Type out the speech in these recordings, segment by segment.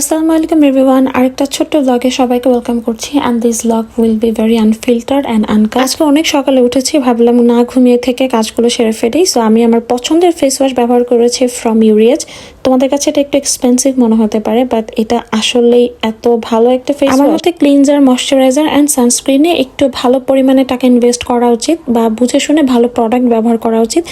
আসসালামু আলাইকুম এভরিওয়ান আরেকটা ছোট্ট ব্লগে সবাইকে ওয়েলকাম করছি and this blog will be very unfiltered and আনকা আজকে অনেক সকালে উঠেছি, ভাবলাম না ঘুমিয়ে থেকে কাজগুলো সেরে ফেলি। সো আমি আমার পছন্দের ফেস ওয়াশ ব্যবহার করেছি ফ্রম ইউরিয়াজ তোমাদের কাছে এটা একটু এক্সপেন্সিভ মনে হতে পারে বাট এটা আসলেই এত ভালো একটা ফেস আমার মতে ক্লিনজার ময়শ্চারাইজার অ্যান্ড সানস্ক্রিনে একটু ভালো পরিমাণে টাকা ইনভেস্ট করা উচিত বা বুঝে শুনে ভালো প্রোডাক্ট ব্যবহার করা উচিত।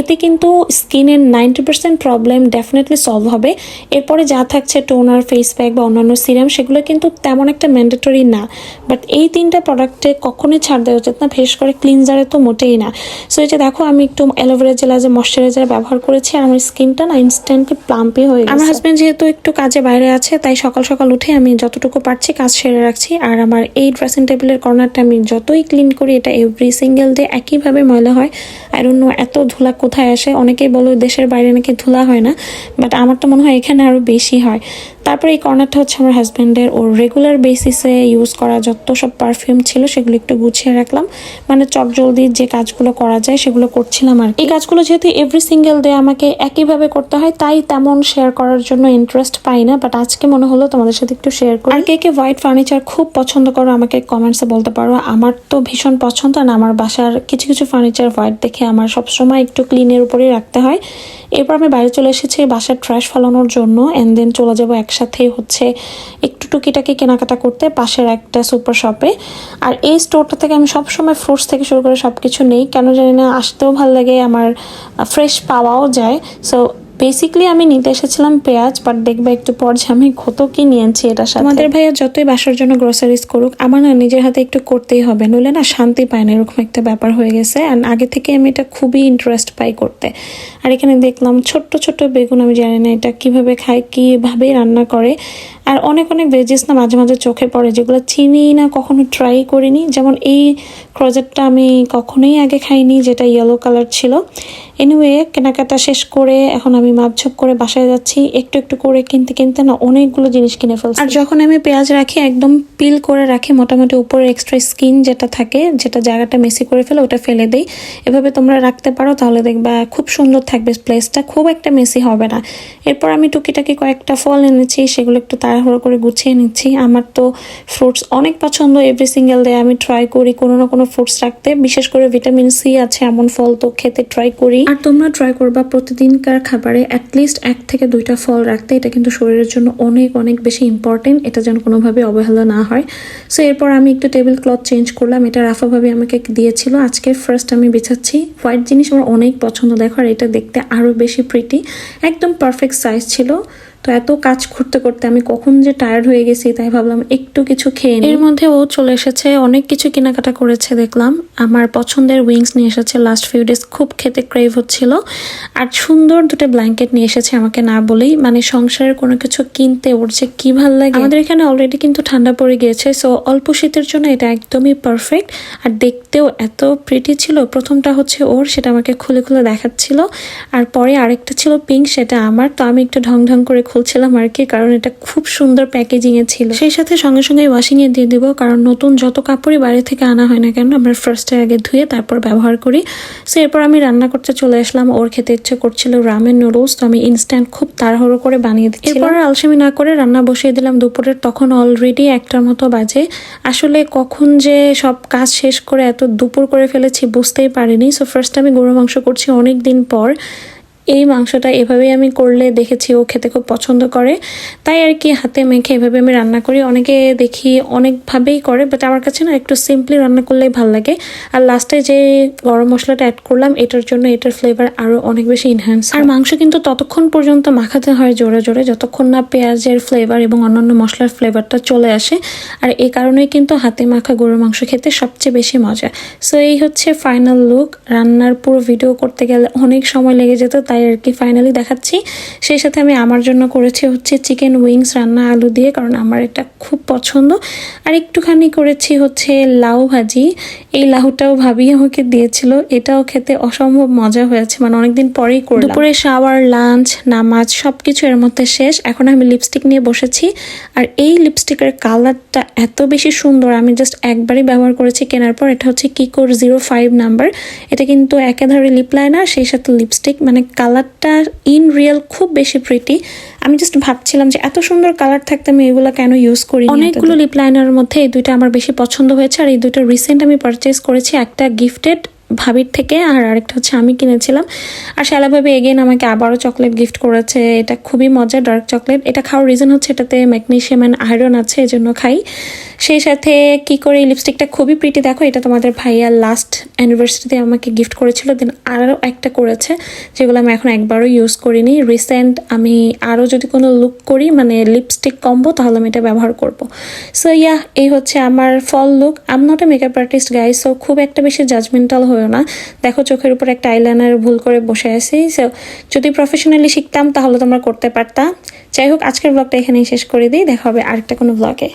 এতে কিন্তু স্কিনের ninety percent problem definitely solve হবে। এরপরে যা থাকছে টোনার ফেস প্যাক বা অন্যান্য সিরাম সেগুলো কিন্তু তেমন একটা ম্যান্ডেটরি না। বাট এই তিনটা প্রোডাক্টে কখনোই ছাড় দেওয়া উচিত না বিশেষ করে ক্লিনজারে তো মোটেই না। সো এই যে দেখো আমি একটু অ্যালোভেরা জেলা যে ময়শ্চারাইজার ব্যবহার করেছি আর আমার স্কিনটা না ইনস্ট্যান্টলি প্লাম্পি হয়ে গেছে। আমার হাজব্যান্ড যেহেতু একটু কাজে বাইরে আছে তাই সকাল সকাল উঠে আমি যতটুকু পারছি কাজ সেরে রাখছি। আর আমার এই ড্রেসিং টেবিলের কর্নারটা আমি যতই ক্লিন করি এটা এভরি সিঙ্গেল ডে একইভাবে ময়লা হয়। আর অন্য এত ধুলা কোথায় আসে। অনেকেই বলো দেশের বাইরে নাকি ধুলা হয় না বাট আমার তো মনে হয় এখানে আরও বেশি হয়। তারপরে এই কর্নারটা হচ্ছে আমার হাজব্যান্ডের ওর রেগুলার বেসিসে ইউজ করা যত সব পারফিউম ছিল সেগুলো একটু গুছিয়ে রাখলাম। মানে চটজলদি যে কাজগুলো করা যায় সেগুলো করছিলাম আর এই কাজগুলো যেহেতু এভরি সিঙ্গেল ডে আমাকে একইভাবে করতে হয়, তাই তেমন শেয়ার করার জন্য ইন্টারেস্ট পাই না। বাট আজকে মনে হলো তোমাদের সাথে একটু শেয়ার করি। আর কে কে হোয়াইট ফার্নিচার খুব পছন্দ করো আমাকে কমেন্টসে বলতে পারো। আমার তো ভীষণ পছন্দ। না, আমার বাসার কিছু কিছু ফার্নিচার হোয়াইট দেখে আমার সবসময় একটু ক্লিনের উপরেই রাখতে হয়। এরপর আমি বাইরে চলে এসেছি বাসার ট্র্যাশ ফালানোর জন্য অ্যান্ড দেন চলে যাব একসাথে হচ্ছে একটু টুকিটাকি কেনাকাটা করতে পাশের একটা সুপার শপে আর এই স্টোরটা থেকে আমি সবসময় ফ্রুটস থেকে শুরু করে সব কিছু নেই। কেন জানি না, আসতেও ভালো লাগে, আমার ফ্রেশ পাওয়াও যায়। সো বেসিকলি আমি নিতে এসেছিলাম পেঁয়াজ বাট দেখবে একটু পর যে আমি কত কি নিয়েছি এটা সাথে। আমাদের ভাইয়া যতই বাসার জন্য গ্রোসারিজ করুক, আমার না নিজের হাতে একটু করতেই হবে, নইলে না শান্তি পায় না, এরকম একটা ব্যাপার হয়ে গেছে। অ্যান্ড আগে থেকে আমি এটা খুবই ইন্টারেস্ট পাই করতে। আর এখানে দেখলাম ছোট্ট ছোট্ট বেগুন, আমি জানি না এটা কীভাবে খায়, কীভাবে রান্না করে। আর অনেক অনেক ভেজিস না মাঝে মাঝে চোখে পড়ে, যেগুলো চিনি না কখনো ট্রাই করিনি। যেমন এই ক্রজেটটা আমি কখনোই আগে খাইনি, যেটা ইয়েলো কালার ছিল। এনিওয়ে কেনাকাটা শেষ করে এখন আমি মাপঝোপ করে বাসায় যাচ্ছি। একটু একটু করে কিনতে কিনতে না অনেকগুলো জিনিস কিনে ফেলছি। আর যখন আমি পেঁয়াজ রাখি, একদম পিল করে রাখি, মোটামুটি উপরে এক্সট্রা স্কিন যেটা থাকে, যেটা জায়গাটা মেসি করে ফেলে, ওটা ফেলে দেই। এভাবে তোমরা রাখতে পারো, তাহলে দেখবা খুব সুন্দর থাকবে প্লেসটা খুব একটা মেসি হবে না। এরপর আমি টুকিটাকি কয়েকটা ফল এনেছি, সেগুলো একটু তাড়াহুড়ো করে গুছিয়ে নিচ্ছি। আমার তো ফ্রুটস অনেক পছন্দ। এভরি সিঙ্গেল ডে আমি ট্রাই করি কোনো না কোনো ফ্রুটস রাখতে। বিশেষ করে ভিটামিন সি আছে, এমন ফল তো খেতে ট্রাই করি। আর তোমরা ট্রাই করবা প্রতিদিনকার খাবারে অ্যাটলিস্ট এক থেকে দুইটা ফল রাখতে। এটা কিন্তু শরীরের জন্য অনেক অনেক বেশি ইম্পর্টেন্ট এটা যেন কোনোভাবে অবহেলা না হয়। সো এরপর আমি একটু টেবিল ক্লথ চেঞ্জ করলাম। এটা রাফা ভাবে আমাকে দিয়েছিল। আজকে ফার্স্ট আমি বিছাচ্ছি। হোয়াইট জিনিস আমার অনেক পছন্দ। দেখো, আর এটা দেখতে আরও বেশি প্রিটি একদম পারফেক্ট সাইজ ছিল। তো এত কাজ করতে করতে আমি কখন যে টায়ার্ড হয়ে গেছি তাই ভাবলাম একটু কিছু খেয়ে এর মধ্যে ও চলে এসেছে, অনেক কিছু কেনাকাটা করেছে দেখলাম। আমার পছন্দের উইংস নিয়ে এসেছে লাস্ট ফিউ ডেজ খুব খেতে ক্রেভ হচ্ছিল। আর সুন্দর দুটো ব্ল্যাঙ্কেট নিয়ে এসেছে আমাকে না বলেই মানে সংসারের কোনো কিছু কিনতে ওর যে কি ভালো লাগে। আমাদের এখানে অলরেডি কিন্তু ঠান্ডা পড়ে গিয়েছে সো অল্প শীতের জন্য এটা একদমই পারফেক্ট আর দেখতেও এত প্রিটি ছিল, প্রথমটা হচ্ছে ওর, সেটা আমাকে খুলে খুলে দেখাচ্ছিল। আর পরে আরেকটা ছিল পিঙ্ক সেটা আমার, তো আমি একটু ঢং ঢং করে খুলছিলাম আর কি, কারণ এটা খুব সুন্দর প্যাকেজিং এ ছিল। সেই সাথে সঙ্গে সঙ্গে ওয়াশিং এ দিয়ে দিব, কারণ নতুন যত কাপড়ই বাইরে থেকে আনা হয় না কেন, আমরা ফার্স্টে আগে ধুয়ে তারপর ব্যবহার করি। সো এরপর আমি রান্না করতে চলে আসলাম, ওর খেতে ইচ্ছে করছিল রামেন নুডলস তো আমি ইনস্ট্যান্ট খুব তাড়াহুড়ো করে বানিয়ে দিচ্ছি এরপর আলসেমি না করে রান্না বসিয়ে দিলাম দুপুরের, তখন অলরেডি একটার মতো বাজে। আসলে কখন যে সব কাজ শেষ করে এত দুপুর করে ফেলেছি বুঝতেই পারিনি। সো ফার্স্ট আমি গরু মাংস করছি অনেক দিন পর। এই মাংসটা এভাবেই আমি করলে দেখেছি ও খেতে খুব পছন্দ করে। তাই আর কি হাতে মেখে এভাবে আমি রান্না করি। অনেকে দেখি অনেকভাবেই করে বাট আমার কাছে না একটু সিম্পলি রান্না করলেই ভালো লাগে। আর লাস্টে যে গরম মশলাটা অ্যাড করলাম, এটার জন্য এটার ফ্লেভার আরও অনেক বেশি ইনহ্যান্স আর মাংস কিন্তু ততক্ষণ পর্যন্ত মাখাতে হয় জোরে জোরে, যতক্ষণ না পেঁয়াজের ফ্লেভার এবং অন্যান্য মশলার ফ্লেভারটা চলে আসে। আর এই কারণেই কিন্তু হাতে মাখা গরুর মাংস খেতে সবচেয়ে বেশি মজা। সো এই হচ্ছে ফাইনাল লুক রান্নার পুরো ভিডিও করতে গেলে অনেক সময় লেগে যেত তাই আর কি ফাইনালি দেখাচ্ছি। সেই সাথে আমি আমার জন্য করেছি হচ্ছে চিকেন উইংস রান্না আলু দিয়ে, কারণ আমার এটা খুব পছন্দ। আর একটুখানি করেছি হচ্ছে লাউ ভাজি। এই লাউটাও ভাবি আমাকে দিয়েছিল। এটাও খেতে অসম্ভব মজা হয়েছে। মানে অনেকদিন পরেই করলাম। দুপুরে শাওয়ার লাঞ্চ নামাজ সব কিছু এর মধ্যে শেষ। এখন আমি লিপস্টিক নিয়ে বসেছি। আর এই লিপস্টিকের কালারটা এত বেশি সুন্দর। আমি জাস্ট একবারই ব্যবহার করেছি কেনার পর। এটা হচ্ছে কিকোর জিরো ফাইভ নাম্বার এটা কিন্তু একাধারে লিপ লাইনার সেই সাথে লিপস্টিক মানে কালারটা ইন রিয়েল খুব বেশি প্রিটি আমি জাস্ট ভাবছিলাম যে এত সুন্দর কালার থাকতে আমি এগুলো কেন ইউজ করি অনেকগুলো লিপ লাইনারের মধ্যে এই দুইটা আমার বেশি পছন্দ হয়েছে, আর এই দুটো রিসেন্ট আমি পারচেস করেছি একটা গিফটেড ভাবির থেকে আর আরেকটা হচ্ছে আমি কিনেছিলাম। আর শালা ভাবি এগেন আমাকে আবারও চকলেট গিফট করেছে। এটা খুবই মজা ডার্ক চকলেট এটা খাওয়ার রিজন হচ্ছে এটাতে ম্যাগনেশিয়াম অ্যান্ড আয়রন আছে এই জন্য খাই। সেই সাথে কি করে এই লিপস্টিকটা খুবই প্রিটি দেখো, এটা তোমাদের ভাইয়া লাস্ট অ্যানিভার্সারিতে আমাকে গিফট করেছিল দেন আরও একটা করেছে, যেগুলো আমি এখন একবারও ইউজ করিনি। রিসেন্ট আমি আরও যদি কোনো লুক করি মানে লিপস্টিক কম্বো তাহলে আমি এটা ব্যবহার করব। সো ইয়া এই হচ্ছে আমার fall look I'm not a makeup artist guy so খুব একটা বেশি জাজমেন্টাল হয়েও না। দেখো চোখের উপর একটা আইলাইনার ভুল করে বসে আছি। সো যদি প্রফেশনালি শিখতাম তাহলে তোমরা করতে পারতাম যাই হোক, আজকের ব্লগটা এখানেই শেষ করে দিই। দেখা হবে আরেকটা কোনো ব্লগে